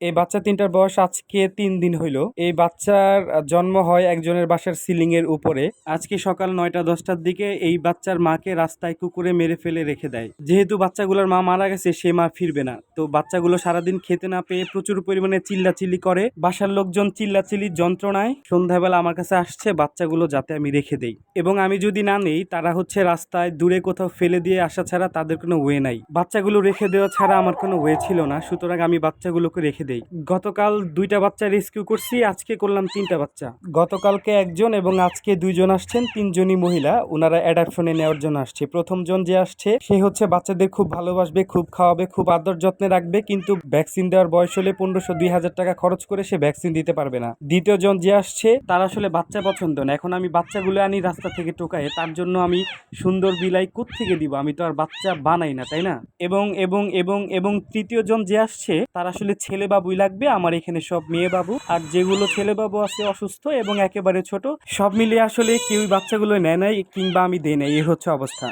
এই বাচ্চা তিনটার বয়স আজকে তিন দিন হইল। এই বাচ্চার জন্ম হয় একজনের বাসার সিলিং এর উপরে। আজকে সকাল নয়টা দশটার দিকে এই বাচ্চার মাকে রাস্তায় কুকুরে মেরে ফেলে রেখে দেয়। যেহেতু বাচ্চাগুলোর মা মারা গেছে, সে মা ফিরবে না। তো বাচ্চাগুলো সারাদিন খেতে না পেয়ে প্রচুর পরিমাণে চিল্লাচিল্লি করে। বাসার লোকজন চিল্লাচিল্লির যন্ত্রণায় সন্ধ্যাবেলা আমার কাছে আসছে বাচ্চাগুলো যাতে আমি রেখে দেই। এবং আমি যদি না নেই, তারা হচ্ছে রাস্তায় দূরে কোথাও ফেলে দিয়ে আসা ছাড়া তাদের কোনো ওয়ে নাই। বাচ্চাগুলো রেখে দেওয়া ছাড়া আমার কোনো ওয়ে ছিল না। সুতরাং আমি বাচ্চাগুলোকে রেখে দেই। গতকাল দুইটা বাচ্চা রেস্কিউ করছি, আজকে করলাম তিনটা বাচ্চা। গতকালকে একজন এবং আজকে দুইজন আসছেন, তিনজনই মহিলা। ওনারা অ্যাডাপশনে নেওয়ার জন্য আসছে। প্রথম জন যে আসছে, সে হচ্ছে বাচ্চাদের খুব ভালোবাসবে, খুব খাওয়াবে, খুব আদর যত্নে রাখবে, কিন্তু ভ্যাকসিন দেওয়ার বয়স হলে পনেরোশো দুই হাজার টাকা খরচ করে সে ভ্যাকসিন দিতে পারবে না। দ্বিতীয় জন যে আসছে, তার আসলে বাচ্চা পছন্দ না। এখন আমি বাচ্চাগুলো আনি রাস্তা থেকে টোকায়, তার জন্য আমি সুন্দর বিলাই থেকে দিব? আমি তো আর বাচ্চা বানাই না, তাই না? এবং এবং এবং এবং তৃতীয় জন যে আসছে, তার আসলে ছেলে বাবুই লাগবে, আমার এখানে সব মেয়ে বাবু। আর যেগুলো ছেলে বাবু আছে অসুস্থ এবং একেবারে ছোট, সব মিলিয়ে আসলে কেউই বাচ্চাগুলো নেয় নাই কিংবা আমি দেই নাই, এই হচ্ছে অবস্থা।